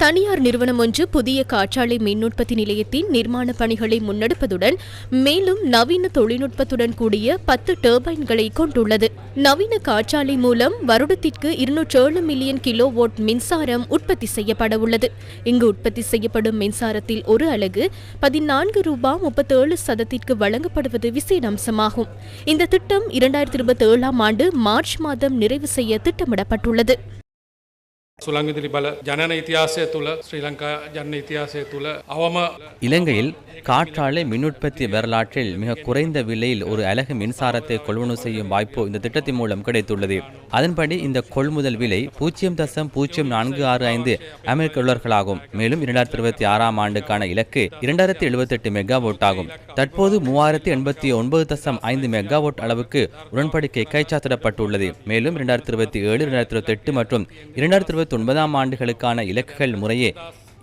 தனியார் நிறுவனம் ஒன்று புதிய காற்றாலை மின் உற்பத்தி நிலையத்தின் நிர்மாண பணிகளை முன்னெடுப்பதுடன் மேலும் நவீன தொழில்நுட்பத்துடன் கூடிய பத்து டர்பைன்களை கொண்டுள்ளது. நவீன காற்றாலை மூலம் வருடத்திற்கு இருநூற்றி ஏழு மில்லியன் கிலோ வோட் மின்சாரம் உற்பத்தி செய்யப்பட உள்ளது. இங்கு உற்பத்தி செய்யப்படும் மின்சாரத்தில் ஒரு அலகு பதினான்கு ரூபாய் முப்பத்தேழு சதத்திற்கு வழங்கப்படுவது விசேட அம்சமாகும் இந்த திட்டம் இரண்டாயிரத்தி இருபத்தி ஏழாம் ஆண்டு மார்ச் மாதம் நிறைவு செய்ய திட்டமிடப்பட்டுள்ளது. சுலங்கிதிரி பல ஜனன இத்தியாச துல ஸ்ரீலங்கா ஜன இத்தியாச துல அவம இலங்கையில் காற்றாலை மின்னுற்பத்தி வரலாற்றில் மிக குறைந்த விலையில் ஒரு அலகு மின்சாரத்தை கொள்வனவு செய்யும் வாய்ப்பு இந்த திட்டத்தின் மூலம் கிடைத்துள்ளது. அதன்படி இந்த கொள்முதல் விலை பூஜ்ஜியம் தசம் பூஜ்ஜியம் நான்கு ஆறு ஐந்து அமெரிக்க டாலர்களாகும். மேலும் இரண்டாயிரத்தி இருபத்தி ஆறாம் ஆண்டுக்கான இலக்கு இரண்டாயிரத்தி எழுபத்தி எட்டு மெகாவோட் ஆகும். தற்போது மூவாயிரத்தி எண்பத்தி ஒன்பது தசம் ஐந்து மெகாவோட் அளவுக்கு உடன்படிக்கை கைச்சாத்திடப்பட்டுள்ளது. மேலும் இரண்டாயிரத்தி இருபத்தி ஏழு இரண்டாயிரத்தி இருபத்தி எட்டு மற்றும் இரண்டாயிரத்தி இருபத்தி ஒன்பதாம் ஆண்டுகளுக்கான இலக்குகள் முறையே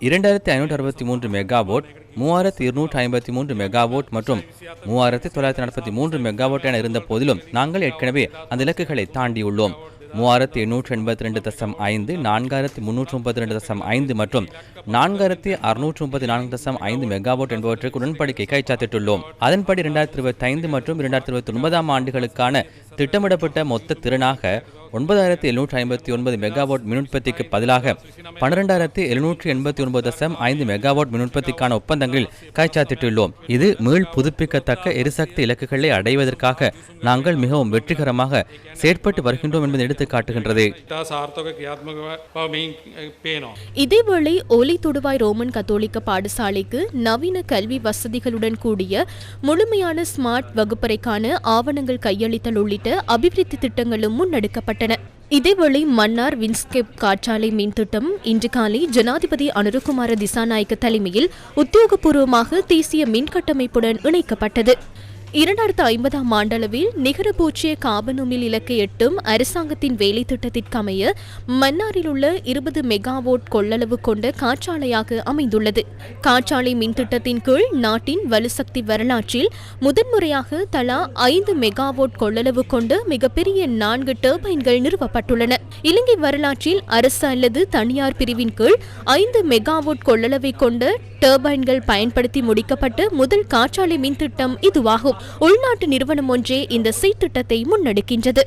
இரண்டாயிரத்தி ஐநூற்றி அறுபத்தி மூன்று மெகாவோட் மூவாயிரத்தி இருநூற்றி ஐம்பத்தி மூன்று மெகாவோட் மற்றும் மூவாயிரத்தி தொள்ளாயிரத்தி நாற்பத்தி மூன்று மெகாவோட் என இருந்த போதிலும் நாங்கள் ஏற்கனவே அந்த இலக்குகளை தாண்டியுள்ளோம். மூவாயிரத்தி எண்ணூற்றி எண்பத்தி ரெண்டு தசம் ஐந்து நான்காயிரத்தி முன்னூற்றி முப்பத்தி ரெண்டு தசம் ஐந்து மற்றும் நான்காயிரத்தி அறுநூற்றி முப்பத்தி நான்கு தசம் ஐந்து மெகாவோட் என்பவற்றுக்கு உடன்படிக்கை கைச்சாத்திட்டுள்ளோம். அதன்படி இரண்டாயிரத்தி இருபத்தி ஐந்து மற்றும் இரண்டாயிரத்தி இருபத்தி ஒன்பதாம் ஆண்டுகளுக்கான திட்டமிடப்பட்ட மொத்த திறனாக ஒன்பதாயிரத்து எழுநூற்றி ஐம்பத்தி ஒன்பது மெகாவாட் மின் உற்பத்திக்கு பதிலாக பன்னிரெண்டாயிரத்து எழுநூற்றி எண்பத்தி ஒன்பது தசம் ஐந்து மெகாவாட் மின் ஒப்பந்தங்களில் கைச்சாத்திட்டுள்ளோம். இது மீள் புதுப்பிக்கத்தக்க எரிசக்தி இலக்குகளை அடைவதற்காக நாங்கள் மிகவும் வெற்றிகரமாக செயற்பட்டு வருகின்றோம் என்பதை எடுத்து காட்டுகின்றது இதேவேளை ஒலி தொடுவாய் ரோமன் கத்தோலிக்க பாடசாலைக்கு நவீன கல்வி வசதிகளுடன் கூடிய முழுமையான ஸ்மார்ட் வகுப்பறைக்கான ஆவணங்கள் கையளித்தல் உள்ளிட்ட அபிவிருத்தி திட்டங்களும் முன்னெடுக்கப்பட்டன. இதேவேளை மன்னார் வின்ஸ்கேப் காற்றாலை மின் திட்டம் இன்று காலை ஜனாதிபதி அனுரகுமார திசாநாயக்க தலைமையில் உத்தியோகபூர்வமாக தேசிய மின் கட்டமைப்புடன் இணைக்கப்பட்டது. இரண்டாயிரத்து ஐம்பதாம் ஆண்டளவில் நிகர பூச்சிய காபனூமில் இலக்கை எட்டும் அரசாங்கத்தின் வேலை திட்டத்திற்கமைய மன்னாரில் உள்ள இருபது மெகாவோட் கொள்ளளவு கொண்ட காற்றாலையாக அமைந்துள்ளது. காற்றாலை மின் திட்டத்தின் கீழ் நாட்டின் வலுசக்தி வரலாற்றில் முதன்முறையாக தலா ஐந்து மெகாவோட் கொள்ளளவு கொண்ட மிகப்பெரிய நான்கு டர்பைன்கள் நிறுவப்பட்டுள்ளன. இலங்கை வரலாற்றில் அரசு அல்லது தனியார் பிரிவின் கீழ் ஐந்து மெகாவோட் கொள்ளளவை கொண்ட டர்பைன்கள் பயன்படுத்தி முடிக்கப்பட்ட முதல் காற்றாலை மின் திட்டம் இதுவாகும். உள்நாட்டு நிறுவனம் ஒன்றே இந்த செய்திட்டத்தை முன்னெடுக்கின்றது